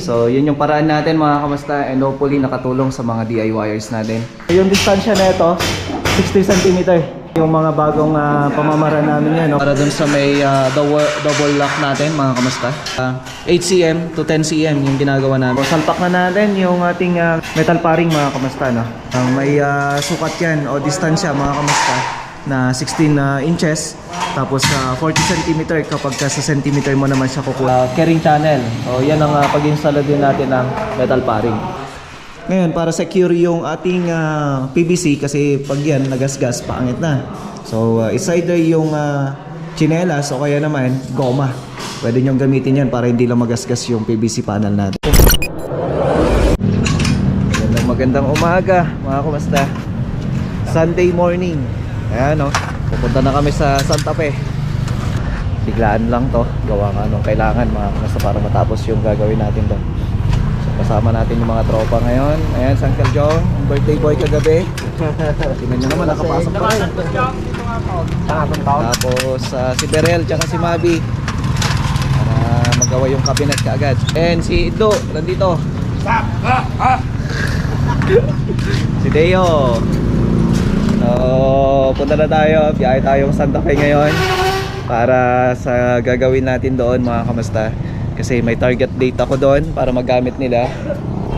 So, yun yung paraan natin mga kamusta and hopefully nakatulong sa mga DIYers natin. Yung distansya na ito, 60 cm. Yung mga bagong ah, pamamaraan namin yan. No? Para dun sa may ah, double, double lock natin mga kamusta. Ah, 8 cm to 10 cm yung ginagawa namin. So, salpak na natin yung ating ah, metal paring mga kamusta. No? Ah, may ah, sukat yan o distansya mga kamusta na 16 na inches tapos sa 40 cm kapag ka sa centimeter mo naman siya kukuha. carrying channel. O yan ang uh, pag-install din natin ng metal paring. Ngayon, para secure yung ating ah, PVC kasi pag yan nagasgas, pangit na. So, uh, is either yung uh, chinelas o kaya naman goma. Pwede nyo gamitin yan para hindi lang magasgas yung PVC panel natin. Magandang magandang umaga, mga kumasta. Sunday morning. Ayan o, pupunta na kami sa Santa Fe. Biglaan lang to, gawa nga anong kailangan mga kumasta para matapos yung gagawin natin doon. So, kasama natin yung mga tropa ngayon. Ayan, si Uncle Jong, ang birthday boy kagabi. Tingnan nyo naman, nakapasok pa rin. Tapos ah, si Berel, tsaka si Mabi. Para magawa yung cabinet kaagad. And si Ido, nandito. si Deo. So, punta na tayo. Biyahe tayong Santa Fe ngayon para sa gagawin natin doon mga kamasta. Kasi may target date ako doon para magamit nila.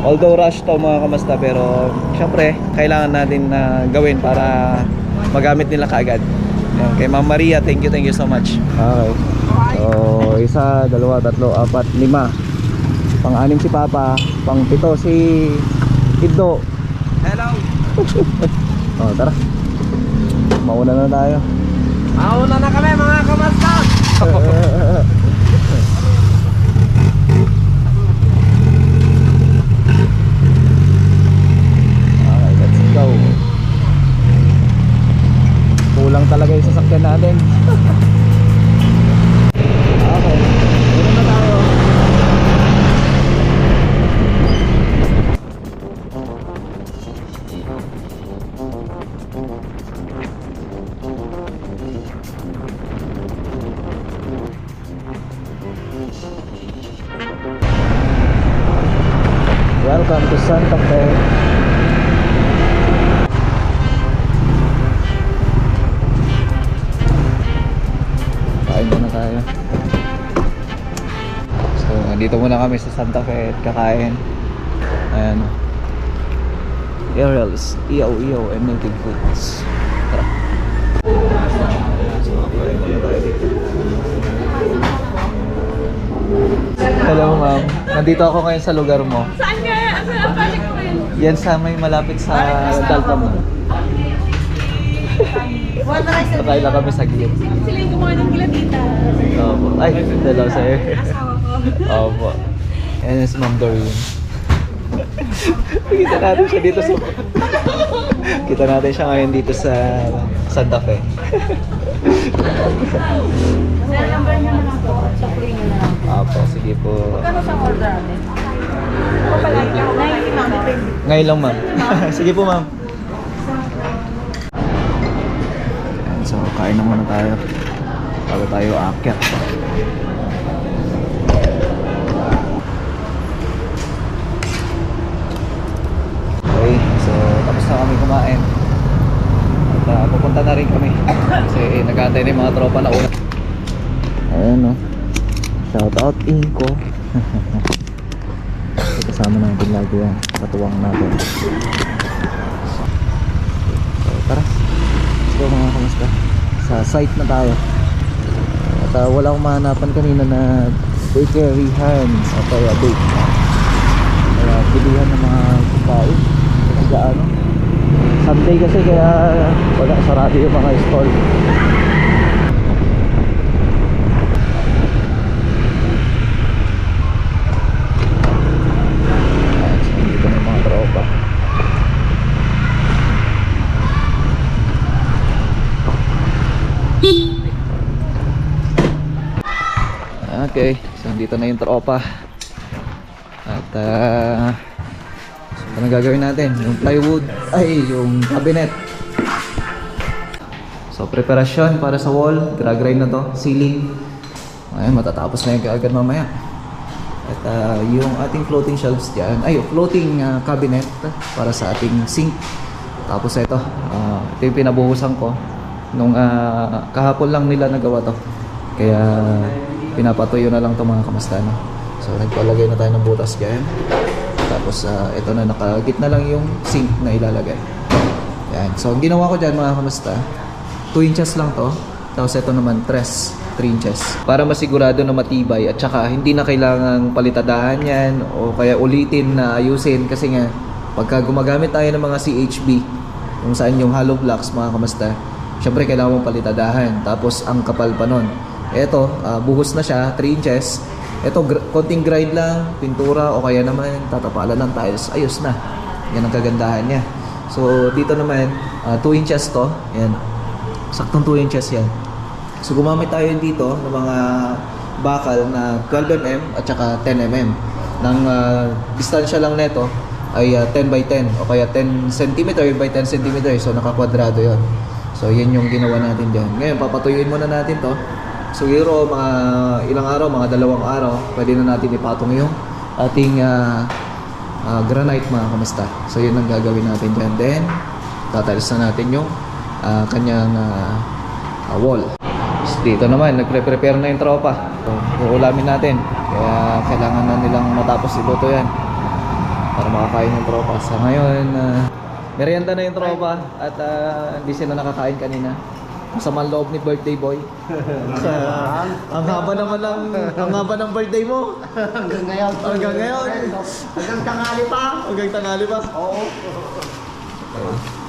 Although rush to mga kamasta pero syempre kailangan natin na gawin para magamit nila kaagad. Yan. Kay Ma'am Maria, thank you, thank you so much. Okay. So, isa, dalawa, tatlo, apat, lima. Pang-anim si Papa, pang-pito si Ido. Hello! Oh, tara. Mauna na tayo. Mauna na kami mga kamasta! Okay, let's go. Kulang talaga yung sasakyan natin. So, andito muna kami sa Santa Fe at kakain. Ayan. Ariel's Iyaw Iyaw and Native Foods. Tara. Dito. Hello ma'am. Nandito ako ngayon sa lugar mo. Saan ka? Saan project mo? Yan sa may malapit sa Dalta mo. Sakay lang kami sa gilid. Sila yung gumawa ng gilatita. Ay, dalaw sa'yo. Opo. Yan si Ma'am Doreen. Kita natin siya dito sa... Kita natin siya ngayon dito sa Santa Fe. Number niyo na lang po. Sa free niyo na lang. Opo, sige po. Kano sa order natin? Ako pala, 90 ma'am. Ngayon lang ma'am. sige po ma'am. Ayan, so kain na muna tayo. Bago tayo aakyat. Okay, so tapos na kami kumain. At ah, pupunta na rin kami. Kasi eh, nag-aantay na yung mga tropa na una. Ayan no. Shout out Inko. kasama natin lagi yan katuwang natin so tara let's go mga kamusta sa site na tayo at uh, wala akong mahanapan kanina na bakeryhan o kaya bake kaya bilihan ng mga gaano Sunday kasi kaya wala sarado yung mga stall. Tropa Okay, so dito na yung tropa. At ah so ano gagawin natin? Yung plywood, ay yung cabinet So preparasyon para sa wall, gragrind na to, ceiling Ayan, matatapos na yung kaagad mamaya At ah, yung ating floating shelves dyan, ay floating ah, cabinet para sa ating sink. Tapos ito, ah, ito yung pinabuhusan ko. Nung ah, kahapon lang nila nagawa to. Kaya pinapatuyo na lang to mga kamastano. So nagpalagay na tayo ng butas dyan. Tapos ah, ito na nakagit na lang yung sink na ilalagay. Yan. So ang ginawa ko dyan mga kamusta, 2 inches lang to. Tapos ito naman 3, 3 inches. Para masigurado na matibay at saka hindi na kailangang palitadahan yan o kaya ulitin na ayusin kasi nga pagka gumagamit tayo ng mga CHB kung saan yung hollow blocks mga kamusta, syempre kailangan mong palitadahan. Tapos ang kapal pa nun. Ito, ah, buhos na siya, 3 inches. Ito, gr- konting grind lang, pintura o kaya naman tatapalan ng tiles, ayos na. Yan ang kagandahan niya. So, dito naman, 2 inches to. Yan. Saktong 2 inches yan. So, gumamit tayo dito ng mga bakal na 12mm at saka 10mm. Nang ah, distansya lang neto ay ah, 10 by 10 o kaya 10 cm by 10 cm. So, nakakwadrado yon. So, yan yung ginawa natin dyan. Ngayon, papatuyuin muna natin to. Siguro mga ilang araw, mga dalawang araw, pwede na natin ipatong yung ating ah, ah, granite mga kamusta. So yun ang gagawin natin dyan. Then, tatalis na natin yung ah, kanyang ah, ah, wall. So, dito naman, nagpre-prepare na yung tropa. So, uulamin natin. Kaya kailangan na nilang matapos iluto yan para makakain yung tropa. Sa ngayon, ah, merienda na yung tropa at ah, hindi sila nakakain kanina. Masama loob ni birthday boy. Sa, ang haba naman ng ang haba ng birthday mo. Hanggang ngayon. Hanggang ngayon. Hanggang tangali pa. Hanggang tangali pa. Oo.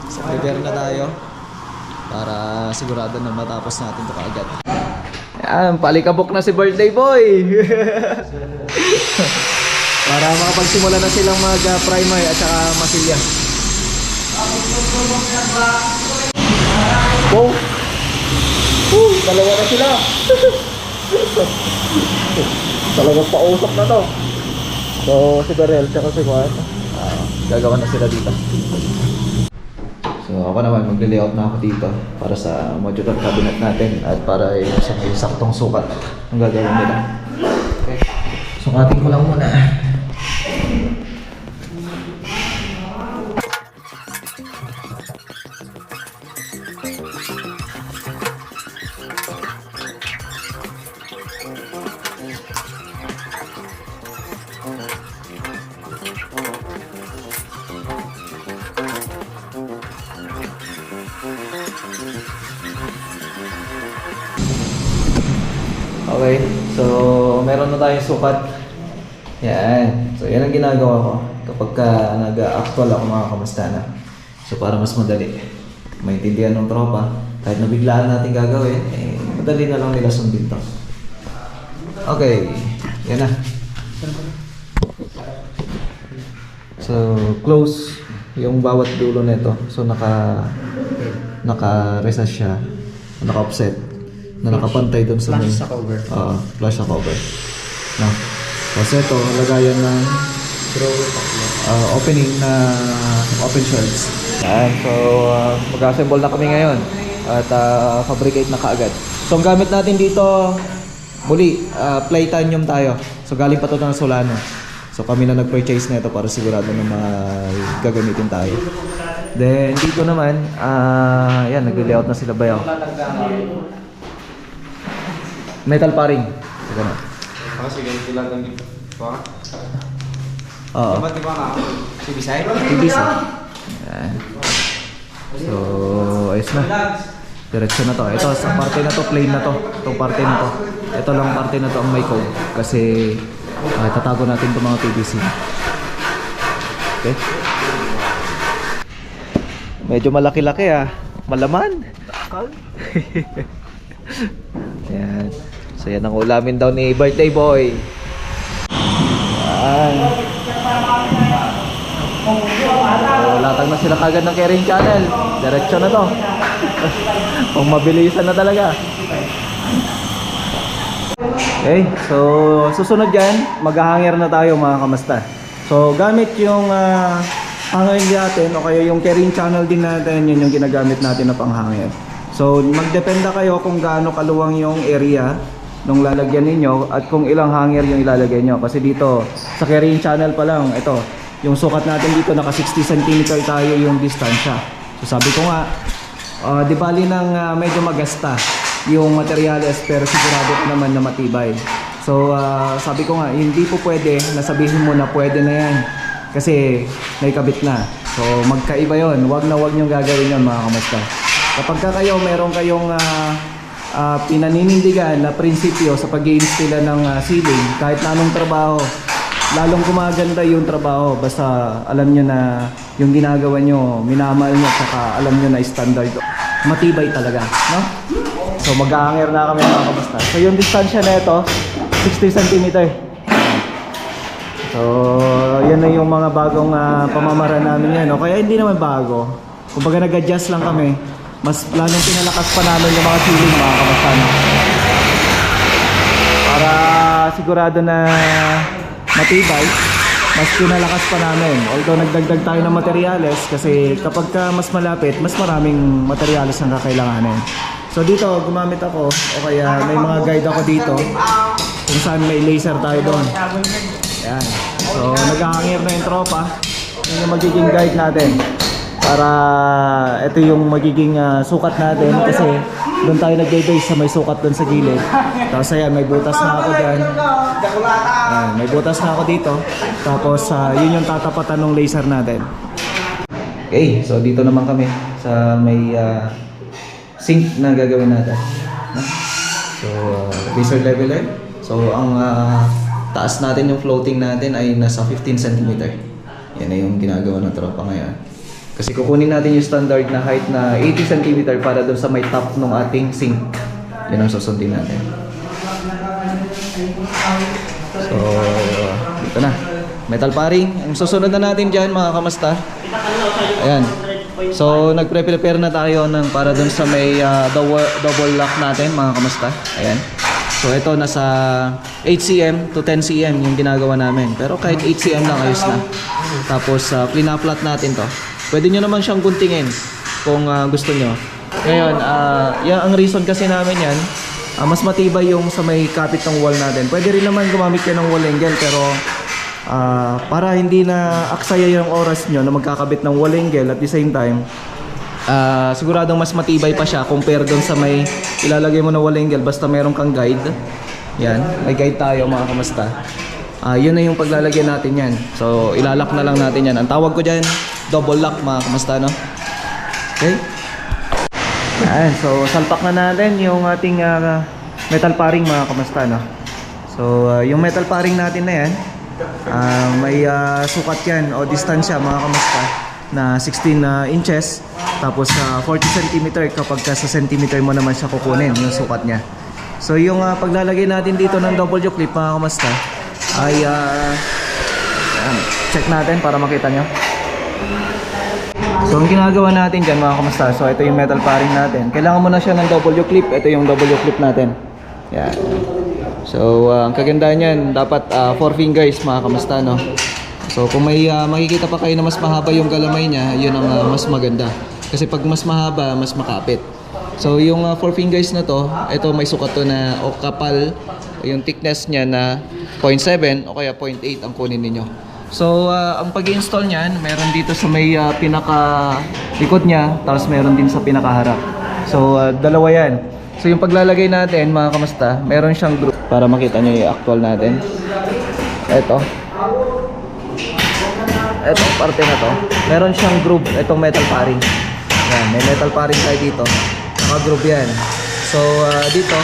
So, prepare na tayo para sigurado na matapos natin ito kaagad. Yan, palikabok na si birthday boy! para makapagsimula na silang mag-primer at saka masilya. Wow! Woo! Dalawa na sila! Talagang pausok na to. So, si Berel tsaka si Juan, ah, gagawa na sila dito. So ako naman magle-layout na ako dito para sa modular cabinet natin at para yung saktong sukat ang gagawin nila. Okay. Sukatin ko lang muna. So meron na tayong sukat. Yan. So yan ang ginagawa ko kapag ka nag-actual ako mga kamusta na. So para mas madali. Maintindihan ng tropa. Kahit nabiglaan natin gagawin, eh, madali na lang nila sundin to. Okay, yan na. So, close yung bawat dulo nito. So, naka naka-recess siya. Naka-offset. Na nakapantay doon sa Flush may- sa cover. Oo, flush sa cover. No. Tapos ito, lagayan ng uh, opening na open shelves. Yan, so uh, mag-assemble na kami ngayon at uh, fabricate na kaagad. So ang gamit natin dito, muli, uh, play titanium tayo. So galing pa to ng Solano. So kami na nag-purchase nito para sigurado na mga gagamitin tayo. Then dito naman, ah yan, nag-layout na sila bayaw. Metal paring. So, ganun. Kasi ganito lang ang dito. Ba? Oo. Diba, diba na? Si Bisay? PVC. Yan. So, ayos na. Diretso na to. Ito, sa parte na to, plain na to. Itong parte na to. Ito lang parte na to ang may code. Kasi, ah, tatago natin itong mga PVC. Okay? Medyo malaki-laki ah. Malaman. yan. So, yan ang ulamin daw ni birthday boy. Yan. So, latag na sila kagad ng carrying channel. Diretso na to. Pang mabilisan na talaga. Okay, so susunod dyan, mag-hanger na tayo mga kamasta. So gamit yung uh, hanger natin o kaya yung carrying channel din natin, yun yung ginagamit natin na panghanger. So magdependa kayo kung gaano kaluwang yung area nung lalagyan ninyo at kung ilang hanger yung ilalagay nyo. Kasi dito, sa carrying channel pa lang, ito, yung sukat natin dito, naka 60 cm tayo yung distansya. So sabi ko nga, ah, di bali nang ah, medyo magasta yung materyales pero sigurado naman na matibay. So ah, sabi ko nga, hindi po pwede na sabihin mo na pwede na yan kasi may kabit na. So magkaiba yon. Wag na wag niyong gagawin yon mga kamusta. Kapag ka kayo meron kayong ah, ah, pinaninindigan na prinsipyo sa pag install ng ah, ceiling kahit na anong trabaho lalong gumaganda yung trabaho. Basta alam nyo na yung ginagawa nyo minamahal nyo saka alam nyo na standard. Matibay talaga no? so mag-aanger na kami mga kamusta so yung distansya na ito 60 cm so yan na yung mga bagong ah, pamamaraan namin yan no? kaya hindi naman bago. Kumbaga nag-adjust lang kami mas planong pinalakas pa namin yung mga ceiling mga kamusta no? para sigurado na matibay mas pinalakas pa namin. Although nagdagdag tayo ng materyales kasi kapag ka mas malapit mas maraming materyales ang kakailanganin. So dito gumamit ako o kaya may mga guide ako dito kung saan may laser tayo doon. Yan so naghahangir na yung tropa. Yun yung magiging guide natin para ito yung magiging ah, sukat natin kasi doon tayo nagbe-base sa may sukat doon sa gilid. Tapos ayan, may butas na ako dyan. Ayan, may butas na ako dito. Tapos ah, yun yung tatapatan ng laser natin. Okay, so dito naman kami sa may ah, sink na gagawin natin. So, ah, laser leveler. So, ang ah, taas natin yung floating natin ay nasa 15 cm. Yan na yung ginagawa ng tropa ngayon. Kasi kukunin natin yung standard na height na 80 cm para doon sa may top ng ating sink. Yan ang susundin natin. So, dito na. Metal paring. Ang susunod na natin dyan mga kamasta. Ayan. So, nagpre-prepare na tayo ng para doon sa may ah, double, double lock natin mga kamasta. Ayan. So, ito nasa 8 cm to 10 cm yung ginagawa namin. Pero kahit 8 cm lang ayos na. Tapos, uh, pinaplat natin to. Pwede nyo naman siyang guntingin kung ah, gusto nyo. Ngayon, ah, yan ang reason kasi namin yan, ah, mas matibay yung sa may kapit ng wall natin. Pwede rin naman gumamit kayo ng wall angle pero ah, para hindi na aksaya yung oras nyo na magkakabit ng wall angle at the same time, ah, siguradong mas matibay pa siya compare doon sa may ilalagay mo na wall angle basta meron kang guide. Yan, may guide tayo mga kamasta. Ah, yun na yung paglalagyan natin yan. So, ilalak na lang natin yan. Ang tawag ko dyan, double lock mga kamusta, no? Okay? Yan, so salpak na natin yung ating ah, metal paring mga kamusta, no? So, ah, yung metal paring natin na yan, ah, may ah, sukat yan o distansya mga kamusta na 16 na inches tapos sa 40 cm kapag ka sa centimeter mo naman siya kukunin yung sukat niya. So yung ah, paglalagay natin dito ng double jaw clip mga kamusta ay ah, ayan, check natin para makita nyo. So ang ginagawa natin dyan mga kamusta, so ito yung metal paring natin. Kailangan mo na siya ng U clip, ito yung U clip natin. Yan. So ah, ang kagandahan niyan, dapat 4 fingers mga kamusta no. So kung may ah, makikita pa kayo na mas mahaba yung galamay niya, yun ang ah, mas maganda. Kasi pag mas mahaba, mas makapit. So yung 4 fingers na to, ito may sukat to na o kapal yung thickness niya na 0.7 o kaya 0.8 ang kunin ninyo. So ah, ang pag-install niyan, meron dito sa may ah, pinaka likod niya, tapos meron din sa pinakaharap. So ah, dalawa 'yan. So yung paglalagay natin, mga kamusta, meron siyang group para makita niyo yung actual natin. Ito. Ito, parte na to. Meron siyang groove, itong metal paring. Yan, may metal paring tayo dito. Naka-groove yan. So, ah, dito,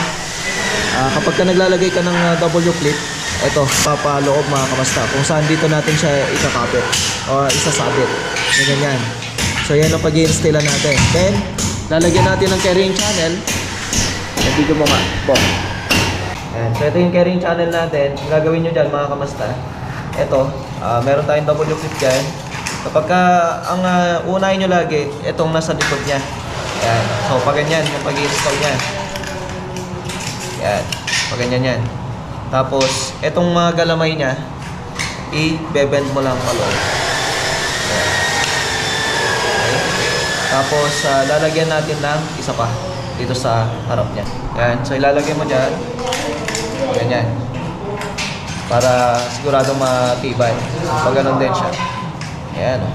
ah, kapag ka naglalagay ka ng ah, double clip, ito, papaloob mga kamasta. Kung saan dito natin siya ikakapit o isasabit. Ganyan yan. So, yan ang pag-i-install natin. Then, lalagyan natin ng carrying channel. Yan, video mo nga. Bo. Ayan. So, ito yung carrying channel natin. Ang gagawin nyo dyan mga kamasta. Ito, ah, meron tayong double clip dyan. Kapag ka, ang ah, unahin nyo lagi, itong nasa likod niya. Ayan. So, pag ganyan, yung pag-i-install niya. Yan. Pag ganyan yan. Tapos, itong mga galamay niya, i-bend mo lang paloob. Ayan. Okay. Tapos, ah, lalagyan natin ng isa pa dito sa harap niya. Yan. So, ilalagay mo dyan. Ganyan. Para siguradong matibay. Pag ganun din siya. Ayan. oh.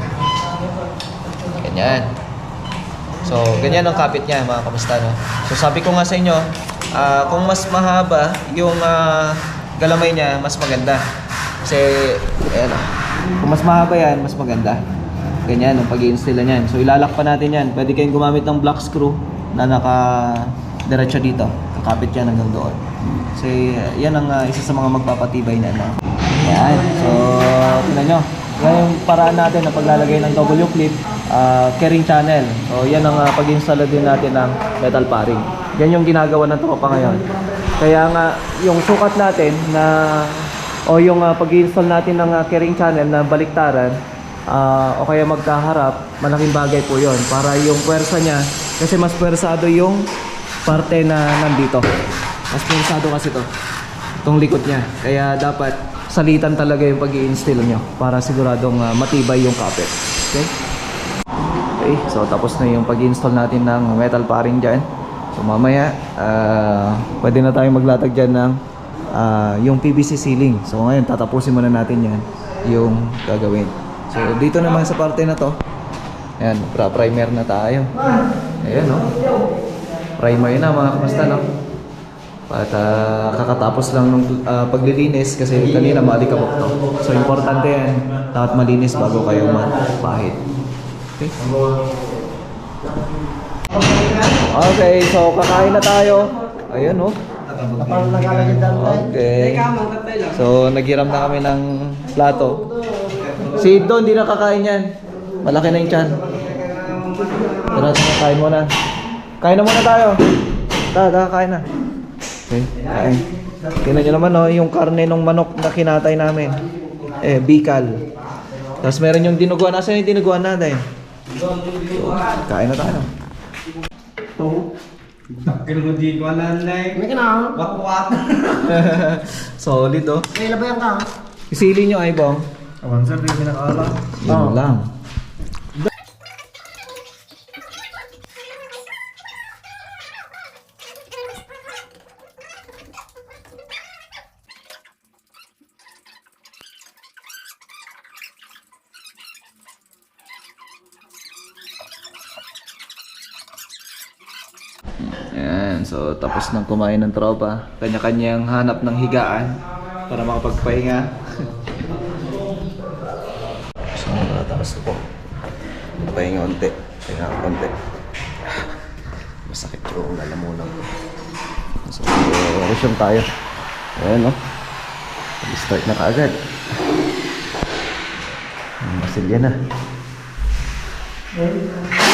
Ganyan. So, ganyan ang kapit niya, mga kamusta, no? So, sabi ko nga sa inyo, ah, kung mas mahaba yung ah, galamay niya, mas maganda. Kasi, ayan, oh. kung mas mahaba yan, mas maganda. Ganyan, ang pag install niyan. So, ilalak pa natin yan. Pwede kayong gumamit ng black screw na naka diretso dito. Kakapit yan hanggang doon. Kasi, yan ang ah, isa sa mga magpapatibay na, no? So, tingnan nyo. Yan yung paraan natin na paglalagay ng W clip, ah, carrying channel. So, yan ang ah, pag-install din natin ng metal paring. Yan yung ginagawa ng tropa ngayon. Kaya nga, yung sukat natin na o yung ah, pag-install natin ng ah, carrying channel na baliktaran ah, o kaya magkaharap, malaking bagay po yon para yung puwersa niya, kasi mas puwersado yung parte na nandito. Mas puwersado kasi to itong likod niya. Kaya dapat salitan talaga yung pag install nyo para siguradong ah, matibay yung kapit. Okay? Okay, so tapos na yung pag-install natin ng metal paring dyan. So mamaya, ah, pwede na tayong maglatag dyan ng ah, yung PVC ceiling. So ngayon, tatapusin muna natin yan yung gagawin. So dito naman sa parte na to, ayan, pra-primer na tayo. Ayan, no? Primer na mga kamusta, no? At ah, kakatapos lang nung ah, paglilinis kasi kanina maalikabok to. So importante yan, dapat malinis bago kayo magpahid. Okay? Okay, so kakain na tayo. Ayun oh. Okay. So naghiram na kami ng plato. Si Don, di na kakain yan. Malaki na yung tiyan. Tara, kain muna. Kain na muna tayo. Tara, tara, kain na. Okay, kain. Tingnan nyo naman, no, yung karne ng manok na kinatay namin. Eh, bikal. Tapos meron yung dinuguan. Nasaan yung dinuguan natin? So, kain na tayo. May kinahang. Solid, oh. May labayan ka. Isili nyo, ay bong. Awan sir, di pinakaala. Yun lang. Yan, so tapos nang kumain ng tropa, kanya-kanyang hanap ng higaan para makapagpahinga. So, tapos po. Pahinga unti. Pahinga unti. Masakit yung lalamunan ko. So, resume tayo. Ayan, no? Start na kaagad. Masilya na. Uh,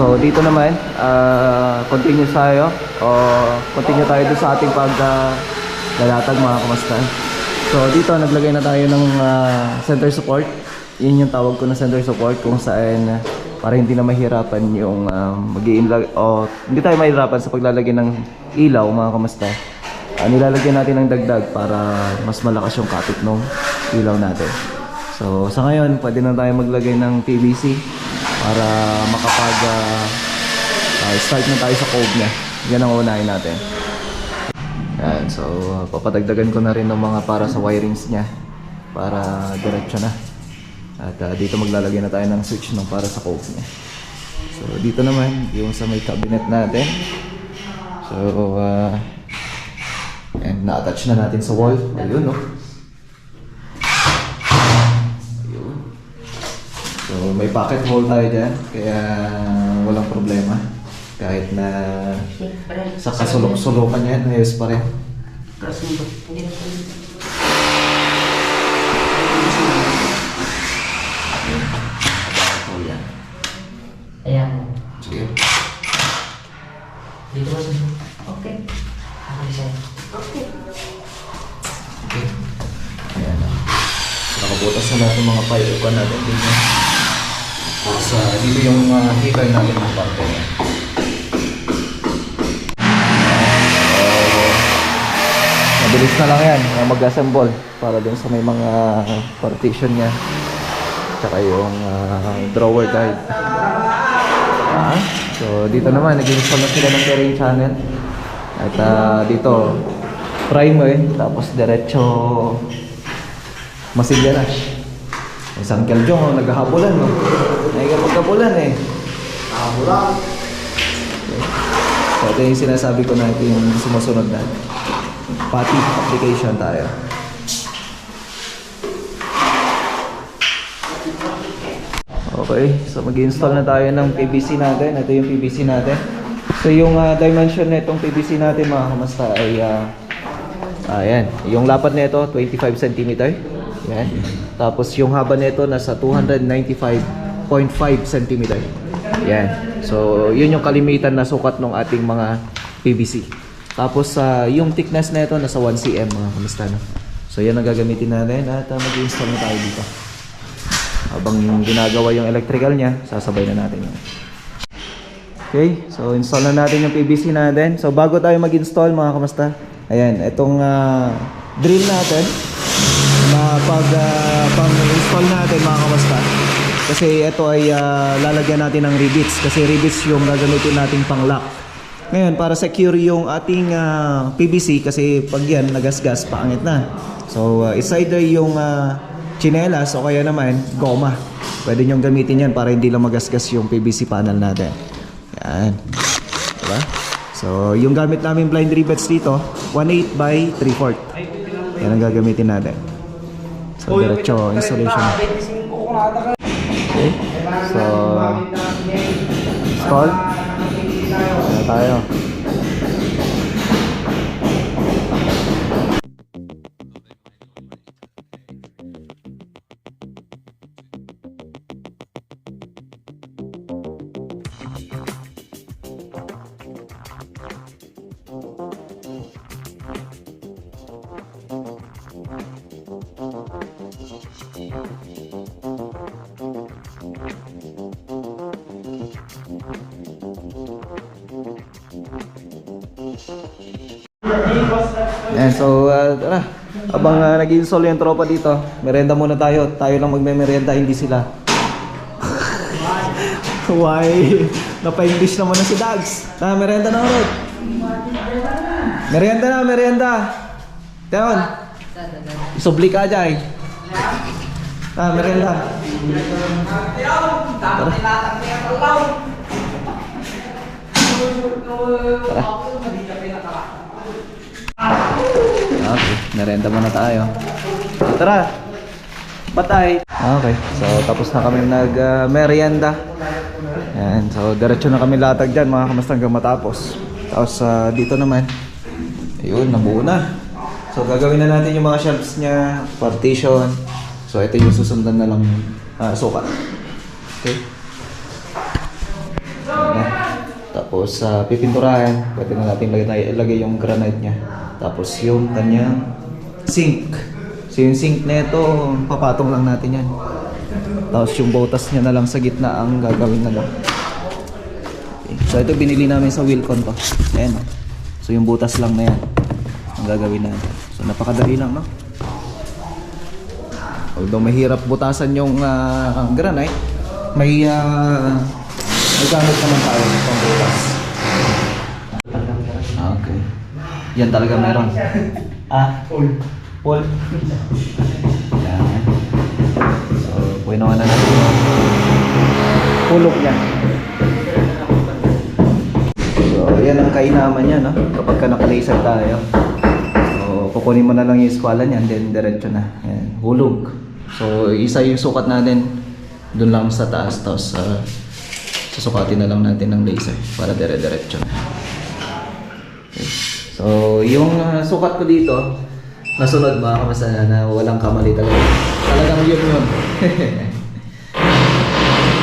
so dito naman, uh, continue tayo o continue tayo sa ating pag uh, mga kamusta. So dito naglagay na tayo ng uh, center support. Yun yung tawag ko na center support kung saan uh, para hindi na mahirapan yung um, mag o hindi tayo mahirapan sa paglalagay ng ilaw mga kamusta. Uh, nilalagyan natin ng dagdag para mas malakas yung kapit ng ilaw natin. So sa ngayon, pwede na tayo maglagay ng PVC para makapag uh, uh, start na tayo sa cove niya. Yan ang unahin natin. Yan, so papadagdagan ko na rin ng mga para sa wirings niya para diretso na. At uh, dito maglalagay na tayo ng switch ng para sa cove niya. So dito naman yung sa may cabinet natin. So uh, and na-attach na natin sa wall. Ayun no. Ayun. So may pocket hole tayo dyan, kaya walang problema. Kahit na sa kasulok-sulukan yan, ayos pa rin. Yan. Ayan. Sige. Dito ba? Okay. Ako di sa'yo. Okay. Ayan na. Nakabutas na lahat ng mga ko natin dito. Tapos uh, dito yung uh, heater natin ng parte niya. So, mabilis na lang yan, uh, mag-assemble para dun sa may mga partition niya. Tsaka yung uh, drawer guide. Ah? So dito naman, nag-install na sila ng carrying channel. At ah, dito, primer, tapos diretso Masigyanas. Isang Uncle oh, naghahabulan no. Nagkapagkabulan eh. Habulan. So ito yung sinasabi ko na ito yung sumusunod na. Pati application tayo. Okay, so mag-install na tayo ng PVC natin. Ito yung PVC natin. So yung ah, dimension nitong PVC natin mga kamasta ay ah, ayan, yung lapad nito 25 cm. Yan. Tapos yung haba nito nasa 295.5 cm. Yan. So yun yung kalimitan na sukat ng ating mga PVC. Tapos sa yung thickness nito nasa 1 cm mga kamasta no. So yan ang gagamitin natin at ah, mag-install na tayo dito. Habang ginagawa yung electrical niya, sasabay na natin yun. Okay, so install na natin yung PVC natin. So bago tayo mag-install mga kamasta, ayan, itong ah, drill natin na pag ah, pang-install natin mga kamasta. Kasi ito ay ah, lalagyan natin ng rivets kasi rivets yung gagamitin nating pang-lock. Ngayon, para secure yung ating ah, PVC kasi pag yan nagasgas, pangit na. So, uh, it's either yung ah, chinelas o kaya naman goma. Pwede nyong gamitin yan para hindi lang magasgas yung PVC panel natin. Yan. Diba? So, yung gamit namin blind rivets dito, 1/8 by 3/4. Yan ang gagamitin natin. So, diretso installation. Okay. So, install. Ano tayo? Nag-install yung tropa dito, merenda muna tayo. Tayo lang magme-merenda, hindi sila. Why? Napa-English naman na si Dags. Na, merenda na ulit. Merienda na, merienda. Teon. Isubli ka dyan. Ah, merienda. Okay, merenda muna tayo. So, tara. Patay. Okay, so tapos na kami nag uh, merienda. Yan, so diretso na kami latag dyan mga kamasta hanggang matapos. Tapos ah, dito naman, ayun, nabuo na. So gagawin na natin yung mga shelves niya, partition. So ito yung susundan na lang ah, sukat. Okay. Tapos sa pipinturahan, pwede na natin lagay, ilagay yung granite niya. Tapos yung kanyang sink. So yung sink na ito, papatong lang natin yan. Tapos yung botas niya na lang sa gitna ang gagawin na lang. Okay. So ito binili namin sa Wilcon to. Ayan o. So yung butas lang na yan ang gagawin natin. So napakadali lang no. Although mahirap butasan yung ah, granite, may uh, may gamit naman tayo pang butas. Ah, Okay. Yan talaga meron. ah, full. Full. Yan. So, puwinawan na natin pulok niya. So, yan ang kainaman niya, no? Kapag ka nakalaser tayo. So, kukunin mo na lang yung eskwala niyan, then diretso na. Yan, hulog. So, isa yung sukat natin doon lang sa taas, tapos uh, susukatin na lang natin ng laser para dire-diretso na. Okay. So, yung uh, sukat ko dito, nasunod mga kamasana na walang kamali talaga. Talagang yun yun.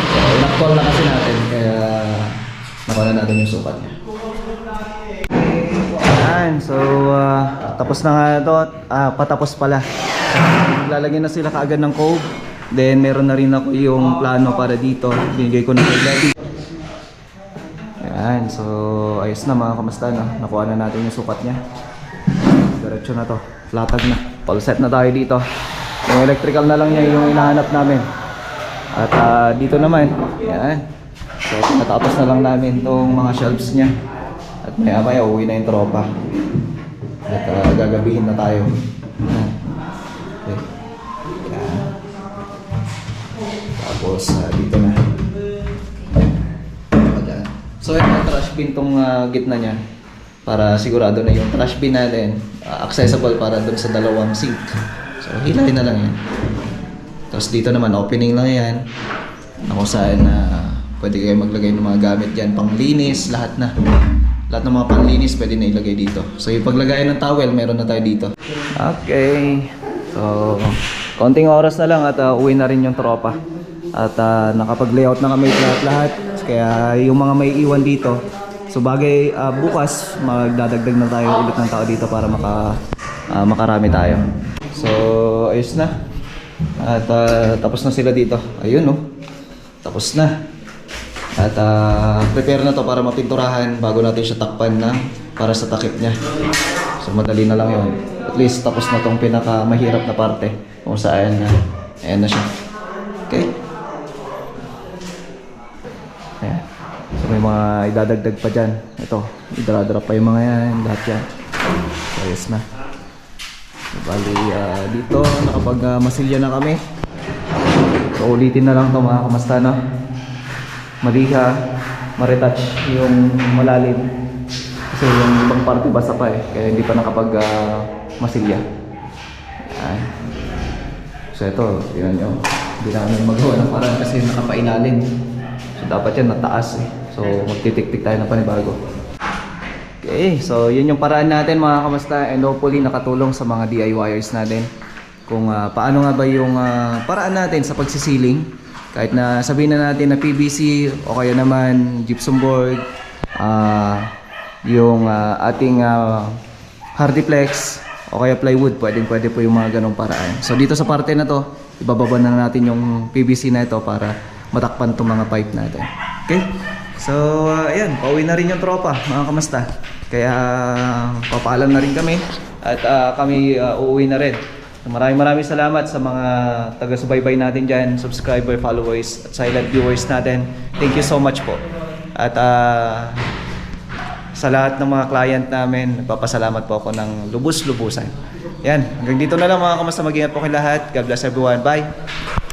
so, inaktual na kasi natin, kaya nakuha na natin yung sukat niya. Ayan, so uh, tapos na nga ito, ah, patapos pala. Lalagyan na sila kaagad ng cove. Then meron na rin ako yung plano para dito. Binigay ko na kay Daddy. Ayan, so ayos na mga kamusta no? Nakuha na natin yung sukat niya. Diretso na to. Latag na. Set na tayo dito. Yung electrical na lang niya yung hinahanap namin. At ah, dito naman, yan. So, natapos na lang namin tong mga shelves niya. At maya maya uwi na yung tropa. At ah, gagabihin na tayo. Yan. Okay. Yan. Tapos, ah, dito na. So, yung trash bin tong ah, gitna niya. Para sigurado na yung trash bin natin ah, accessible para dun sa dalawang sink. So, hilahin na lang yan. Tapos dito naman, opening lang yan. Na kung saan na pwede kayo maglagay ng mga gamit dyan. Panglinis, lahat na. Lahat ng mga panlinis pwede na ilagay dito. So yung paglagayan ng towel, meron na tayo dito. Okay. So, konting oras na lang at uh, uwi na rin yung tropa. At uh, nakapag-layout na kami lahat-lahat. Kaya yung mga may iwan dito, so bagay uh, bukas, magdadagdag na tayo ulit ng tao dito para maka, uh, makarami tayo. So, ayos na. At uh, tapos na sila dito. Ayun, no? Tapos na. At ah, prepare na to para mapinturahan bago natin siya takpan na para sa takip niya. So madali na lang yun. At least tapos na tong pinaka mahirap na parte kung saan na ayan na siya. Okay? Ayan. So may mga idadagdag pa dyan. Ito, idara-drop pa yung mga yan, lahat yan. So na. So, bali ah, dito, nakapag ah, masilya na kami. So ulitin na lang to mga kamasta no maliha, ma-retouch yung malalim. Kasi yung ibang parte basa pa eh, kaya hindi pa nakapag ah, masilya. Yan. So ito, yun yun. Hindi namin magawa ng paraan kasi nakapailalim. So dapat yan nataas eh. So magtitik-tik tayo ng panibago. Okay, so yun yung paraan natin mga kamasta and hopefully nakatulong sa mga DIYers natin. Kung ah, paano nga ba yung ah, paraan natin sa pagsisiling? Kahit na sabihin na natin na PVC o kaya naman gypsum board ah, yung ah, ating ah, hardiplex o kaya plywood pwedeng pwede po yung mga ganong paraan. So dito sa parte na to ibababa na natin yung PVC na ito para matakpan itong mga pipe natin. Okay so ah, ayan pauwi na rin yung tropa mga kamasta kaya papaalam na rin kami at ah, kami ah, uuwi na rin So, maraming maraming salamat sa mga taga-subaybay natin dyan, subscriber, followers, at silent viewers natin. Thank you so much po. At ah, sa lahat ng mga client namin, nagpapasalamat po ako ng lubos-lubusan. Yan, hanggang dito na lang mga kamusta mag-ingat po kayo lahat. God bless everyone. Bye!